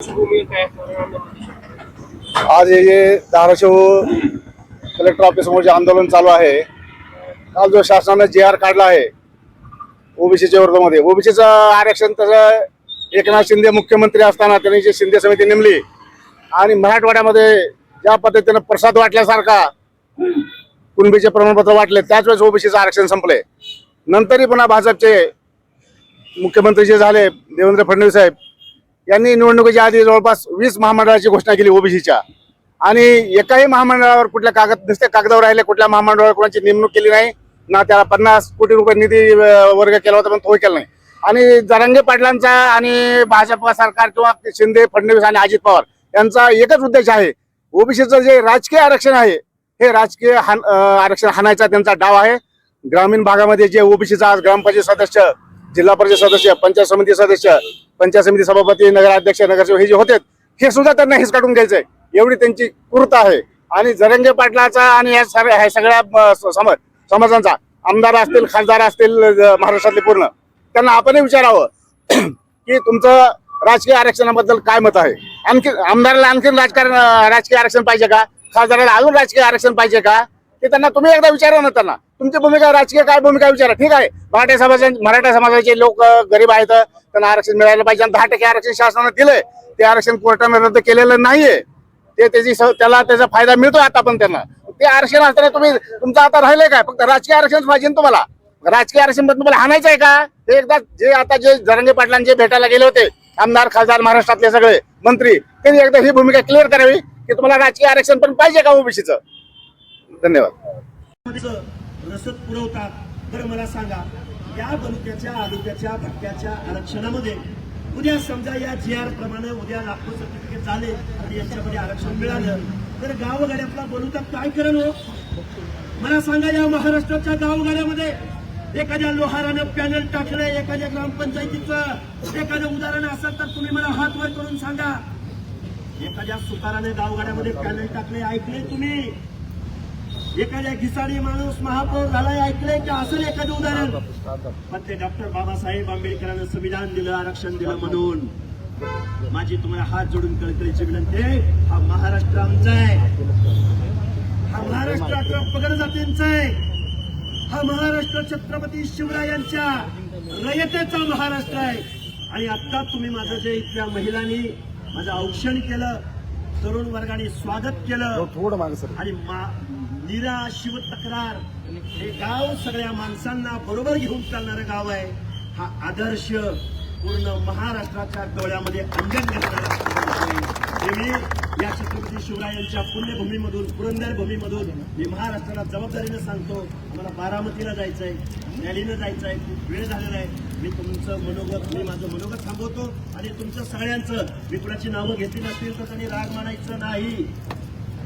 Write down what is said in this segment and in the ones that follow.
आज हे जे धाराशिव कलेक्टर ऑफिससमोर जे आंदोलन चालू आहे काल जो शासनानं जे आर काढला आहे ओबीसीच्या विरोधामध्ये. ओबीसीचं आरक्षण तसं एकनाथ शिंदे मुख्यमंत्री असताना त्यांनी जी शिंदे समिती नेमली आणि मराठवाड्यामध्ये ज्या पद्धतीनं प्रसाद वाटल्यासारखा कुणबीचे प्रमाणपत्र वाटले त्याच वेळेस ओबीसीचं आरक्षण संपले. नंतरही पुन्हा भाजपचे मुख्यमंत्री जे झाले देवेंद्र फडणवीस साहेब यांनी निवडणुकीच्या आधी जवळपास वीस महामंडळाची घोषणा केली ओबीसीच्या. आणि एकाही महामंडळावर कुठल्या कागद नुसत्या कागदावर राहिले कुठल्या महामंडळावर कोणाची नेमणूक केली नाही ना त्याला पन्नास कोटी रुपये निधी वर्ग केला होता पण तोही केला नाही. आणि जरांगे पाटलांचा आणि भाजप सरकार किंवा शिंदे फडणवीस आणि अजित पवार यांचा एकच उद्देश आहे. ओबीसीचं जे राजकीय आरक्षण आहे हे राजकीय हान- आरक्षण हाणायचा त्यांचा डाव आहे. ग्रामीण भागामध्ये जे ओबीसीचा आज ग्रामपंचायत सदस्य जिल्हा परिषद सदस्य पंचायत समिती सदस्य पंचायत समिती सभापती नगराध्यक्ष नगरसेवक हे जे होते हे सुद्धा त्यांना हिसकाटून घ्यायचंय. एवढी त्यांची कृत आहे. आणि जरंगे पाटलाचा आणि या सगळ्या ह्या सगळ्या समाज समाजांचा आमदार असतील खासदार असतील महाराष्ट्रातले पूर्ण त्यांना आपणही विचारावं की तुमचं राजकीय आरक्षणाबद्दल काय मत आहे? आणखी आमदाराला आणखीन राजकारण राजकीय आरक्षण पाहिजे का? खासदाराला अजून राजकीय आरक्षण पाहिजे का? ते त्यांना तुम्ही एकदा विचारा ना त्यांना. तुमची भूमिका राजकीय काय भूमिका विचारा. ठीक आहे. मराठा समाजा मराठा समाजाचे लोक गरीब आहेत त्यांना आरक्षण मिळायला पाहिजे आणि दहा टक्के आरक्षण शासनानं दिलंय. ते आरक्षण कोर्टाने रद्द केलेलं नाहीये. ते त्याची त्याला त्याचा फायदा मिळतो आता पण त्यांना. ते आरक्षण असताना तुम्ही तुमचं आता राहिलंय काय? फक्त राजकीय आरक्षण पाहिजे तुम्हाला. राजकीय आरक्षण पण तुम्हाला हाणायचं आहे का? ते एकदा जे आता जे जरंगे पाटलांचे भेटायला गेले होते आमदार खासदार महाराष्ट्रातले सगळे मंत्री त्यांनी एकदा ही भूमिका क्लिअर करावी की तुम्हाला राजकीय आरक्षण पण पाहिजे का ओबीसीचं? धन्यवाद. रसद पुरवतात. बरं मला सांगा या बलुक्याच्या आलुक्याच्या भटक्याच्या आरक्षणामध्ये उद्या समजा या जी आर प्रमाणे उद्या लाखो सर्टिफिकेट झाले आणि यांच्यामध्ये आरक्षण मिळालं तर गावगाड्यातला बलुता काय करेल हो? मला सांगा या महाराष्ट्राच्या गावगाड्यामध्ये एखाद्या लोहारानं पॅनल टाकलंय एखाद्या ग्रामपंचायतीचं एखादं उदाहरण असेल तर तुम्ही मला हात वर करून सांगा. एखाद्या सुताराने गावगाड्यामध्ये पॅनल टाकले ऐकले तुम्ही? एखाद्या घिसाडी माणूस महापौर झालाय ऐकलंय की असेल एखादं उदाहरण? पण ते डॉक्टर बाबासाहेब आंबेडकरांना संविधान दिलं आरक्षण दिलं म्हणून. माझी तुम्हाला हात जोडून कळकळीची विनंती आहे हा महाराष्ट्र आमचा आहे. हा महाराष्ट्र अकरा पगड जातींचा आहे. हा महाराष्ट्र छत्रपती शिवरायांच्या रयतेचा महाराष्ट्र आहे. आणि आता तुम्ही माझं जे इथल्या महिलांनी माझं औक्षण केलं तरुण वर्गाने स्वागत केलं. थोडं आणि शिव तक्रार. हे गाव सगळ्या माणसांना बरोबर घेऊन चालणारं गाव आहे. हा आदर्श पूर्ण महाराष्ट्राच्या डोळ्यामध्ये अंजन घालणारा मी या छत्रपती शिवरायांच्या पुण्यभूमीमधून पुरंदर भूमीमधून मी महाराष्ट्राला जबाबदारीनं सांगतो. आम्हाला बारामतीला जायचंय रॅलीनं जायचंय खूप वेळ झालेला आहे. मी तुमचं मनोगत मी माझं मनोगत थांबवतो आणि तुमचं सगळ्यांचं मी कुणाची नावं घेतली नसतील तर त्यांनी राग मानायचं नाही.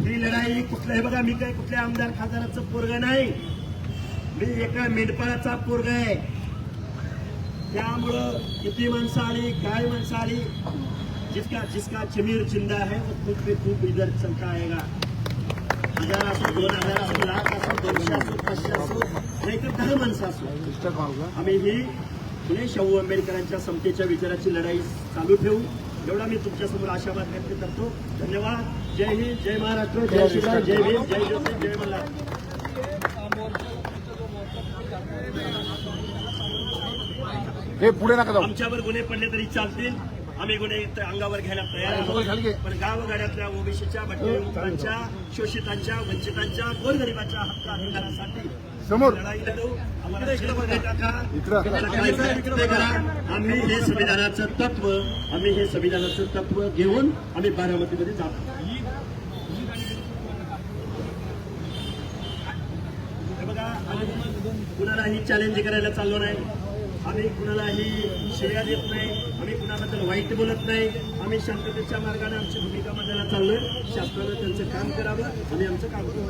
ही लढाई कुठल्या हे बघा मी काय कुठल्या आमदार खासदाराचं पोरग नाही. मी एका मेंढपाळाचा पोरग आहे. त्यामुळं किती माणसं आली काय माणसं आली जिसका जिसका जमीर चिंदा है वो खूप पे खूप इधर चलता आएगा. हजार असो दोन हजार असो लाख असो दोनशे असो पाचशे असो नाहीतर दहा माणसं असो. आम्ही ही पुणे शाहू आंबेडकरांच्या समतेच्या विचाराची लढाई चालू ठेवू. एवढा मी तुमच्यासमोर आशावाद व्यक्त करतो. धन्यवाद. जय हिंद जय महाराष्ट्र जय शिवराय जय भीम जय जय मल्हार। हे पुढे नका जाऊ. आमच्यावर गुन्हे पडले तरी चालतील. आम्ही गुन्हे अंगावर घ्यायला तयार. आहोत. पण गावगाड्यातल्या ओबीसीच्या भटक्यांच्या शोषितांच्या वंचितांच्या गोरगरिबाच्या हक्क अधिकारासाठी समोर. आम्ही हे संविधानाचं तत्व आम्ही हे संविधानाचं तत्व घेऊन आम्ही बारामतीमध्ये जातो हे बघा आम्ही कुणालाही चॅलेंज करायला चाललो नाही. आम्ही कुणालाही शिव्या देत नाही. आम्ही कुणाबद्दल वाईट बोलत नाही. आम्ही शांततेच्या मार्गाने आमची भूमिका बदलायला चाललोय. शासनानं त्यांचं काम करावं आम्ही आमचं काम करू.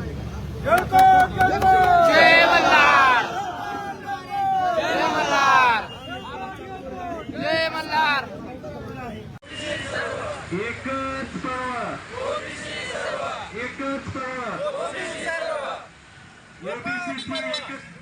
एकच पर्व एकच पर्व एकच